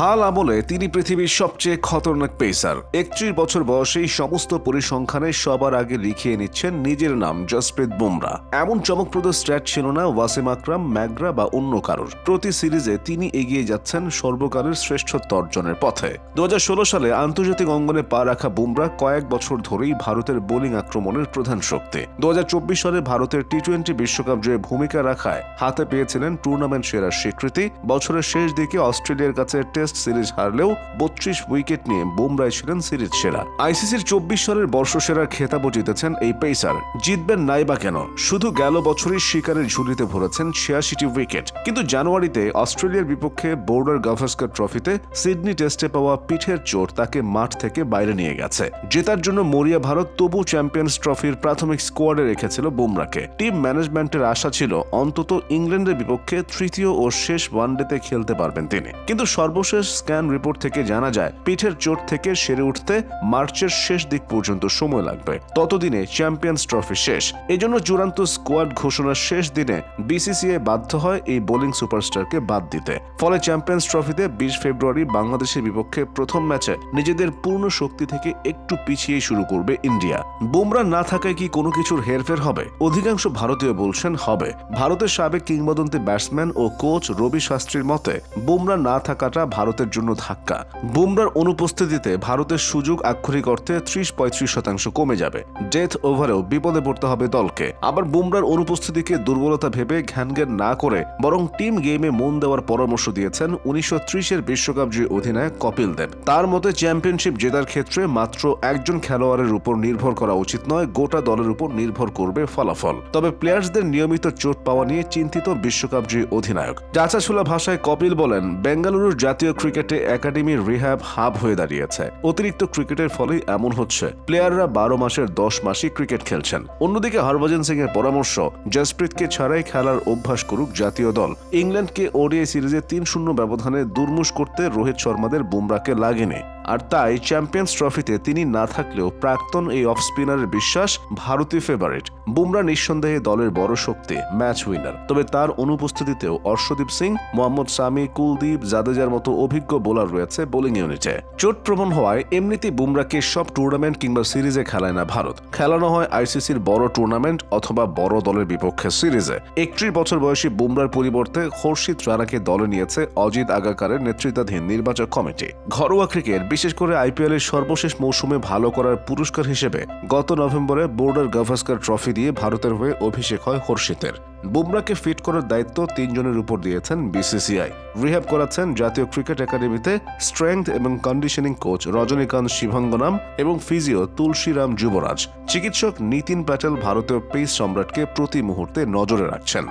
হাল আমলে তিনি পৃথিবীর সবচেয়ে খতরনাক পেসার। একত্রিশ বছর বয়সেই সমস্ত পরিসংখ্যানে সবার আগে লিখিয়ে নিচ্ছেন নিজের নাম জসপ্রীত বুমরা। এমন চমকপ্রদ স্ট্র্যাট ছিল না ওয়াসিম আকরাম, ম্যাগরা বা অন্য কারোর। প্রতি সিরিজে তিনি এগিয়ে যাচ্ছেন সর্বকালের শ্রেষ্ঠত্ব অর্জনের পথে। দুহাজার ষোলো সালে আন্তর্জাতিক অঙ্গনে পা রাখা বুমরা কয়েক বছর ধরেই ভারতের বোলিং আক্রমণের প্রধান শক্তি। দু হাজার চব্বিশ সালে ভারতের টি টোয়েন্টি বিশ্বকাপ জয়ে ভূমিকা রাখায় হাতে পেয়েছিলেন টুর্নামেন্ট সেরার স্বীকৃতি। বছরের শেষ দিকে অস্ট্রেলিয়ার কাছে টেস্ট সিরিজ হারলেও বত্রিশ উইকেট নিয়ে বুমরাই ছিলেন সিরিজ সেরা। আইসিসির চব্বিশ সালের বর্ষসেরার খেতাবও জিতেছেন এই পেসার। জিতবেন নাই বা কেন? শুধু গেল বছরই শিকারের ঝুলিতে ভরেছেন ছিয়াশিটি উইকেট। কিন্তু জানুয়ারিতে অস্ট্রেলিয়ার বিপক্ষে বোর্ডার গাভাস্কার ট্রফিতে সিডনি টেস্টে পাওয়া পিঠের চোট তাকে মাঠ থেকে বাইরে নিয়ে গেছে। জেতার জন্য মরিয়া ভারত তবু চ্যাম্পিয়ন্স ট্রফির প্রাথমিক স্কোয়াডে রেখেছিল বুমরাকে টিম ম্যানেজমেন্টের আশা ছিল অন্তত ইংল্যান্ডের বিপক্ষে তৃতীয় ও শেষ ওয়ানডেতে খেলতে পারবেন তিনি। কিন্তু সর্বশেষ স্ক্যান রিপোর্ট থেকে জানা যায়, পিঠের চোট থেকে সেরে উঠতে মার্চের শেষ দিক পর্যন্ত সময় লাগবে। ততদিনে চ্যাম্পিয়ন্স ট্রফি শেষ। এজন্য চূড়ান্ত স্কোয়াড ঘোষণার শেষ দিনে বিসিসিআই বাধ্য হয় এই বোলিং সুপারস্টারকে বাদ দিতে। ফলে চ্যাম্পিয়ন্স ট্রফিতে বিশ ফেব্রুয়ারি বাংলাদেশের বিপক্ষে প্রথম ম্যাচে নিজেদের পূর্ণ শক্তি থেকে একটু পিছিয়ে শুরু করবে ইন্ডিয়া। বুমরা না থাকায় কি কোনো কিছুর হেরফের হবে? অধিকাংশ ভারতীয় বলছেন হবে। ভারতের সাবেক কিংবদন্তি ব্যাটসম্যান ও কোচ রবি শাস্ত্রীর মতে, বুমরা না থাকাটা ভারতের জন্য ধাক্কা। বুমরার অনুপস্থিতিতে ভারতের সুযোগ আক্ষরিক অর্থে ত্রিশ পঁয়ত্রিশ শতাংশ কমে যাবে। ডেথ ওভারেও বিপদে পড়তে হবে দলকে। আবার বুমরার অনুপস্থিতিকে দুর্বলতা ভেবে ঘ্যানঘ্যান না করে বরং টিম গেমে মন দেওয়ার পরামর্শ দিয়েছেন উনিশশো ত্রিশের বিশ্বকাপ জয়ী অধিনায়ক কপিল দেব। তার মতে চ্যাম্পিয়নশিপ জেতার ক্ষেত্রে মাত্র একজন খেলোয়াড়ের উপর নির্ভর করা উচিত নয়, গোটা দলের উপর নির্ভর করবে ফলাফল। তবে প্লেয়ার্সদের নিয়মিত চোট পাওয়া নিয়ে চিন্তিত বিশ্বকাপ জয়ী অধিনায়ক। চাচাছোলা ভাষায় কপিল বলেন, বেঙ্গালুরুর জাতীয় ক্রিকেটে একাডেমির রিহ্যাব হাব হয়ে দাঁড়িয়েছে। অতিরিক্ত ক্রিকেটের ফলেই এমন হচ্ছে। প্লেয়াররা বারো মাসের দশ মাসই ক্রিকেট খেলছেন। অন্যদিকে হরভজন সিং এর পরামর্শ, জসপ্রীতকে ছাড়াই খেলার অভ্যাস করুক জাতীয় দল। ইংল্যান্ডকে ওডিআই সিরিজে তিন শূন্য ব্যবধানে দুর্মুশ করতে রোহিত শর্মাদের বুমরাকে লাগেনি। আর তাই চ্যাম্পিয়ন্স ট্রফিতে তিনি না থাকলেও প্রাক্তন এই অফ স্পিনারের বিশ্বাস ভারতীয় ফেভারিট বুমরা নিঃসন্দেহে দলের বড় শক্তি ম্যাচ উইনার তবে তার অনুপস্থিতিতেও অর্শদীপ সিং, মোহাম্মদ সামি, কুলদীপ, জাদেজার মতো অভিজ্ঞ বোলার রয়েছে বোলিং ইউনিটে চোট প্রবণ হওয়ায় এমনিতেই বুমরাকে সব টুর্নামেন্ট কিংবা সিরিজে খেলায় না ভারত। খেলানো হয় আইসিসির বড় টুর্নামেন্ট অথবা বড় দলের বিপক্ষে সিরিজে একত্রিশ বছর বয়সী বুমরার পরিবর্তে খোরশিদ রানাকে দলে নিয়েছে অজিত আগাকারের নেতৃত্বাধীন নির্বাচক কমিটি। ঘরোয়া ক্রিকেট বিশেষ করে আইপিএল এর সর্বশেষ মৌসুমে ভালো করার পুরস্কার হিসেবে গত নভেম্বরে বোর্ডার গাভাস্কার ট্রফি দিয়ে ভারতের হয়ে অভিষেক হয় হর্ষিতের। বুমরাকে ফিট করার দায়িত্ব তিনজনের উপর দিয়েছেন বিসিসিআই। রিহ্যাব করাচ্ছেন জাতীয় ক্রিকেট একাডেমিতে স্ট্রেংথ এবং কন্ডিশনিং কোচ রজনীকান্ত শিভাঙ্গনাম এবং ফিজিও তুলসীরাম যুবরাজ। চিকিৎসক নীতিন প্যাটেল ভারতীয় পেস সম্রাটকে প্রতি মুহূর্তে নজরে রাখছেন।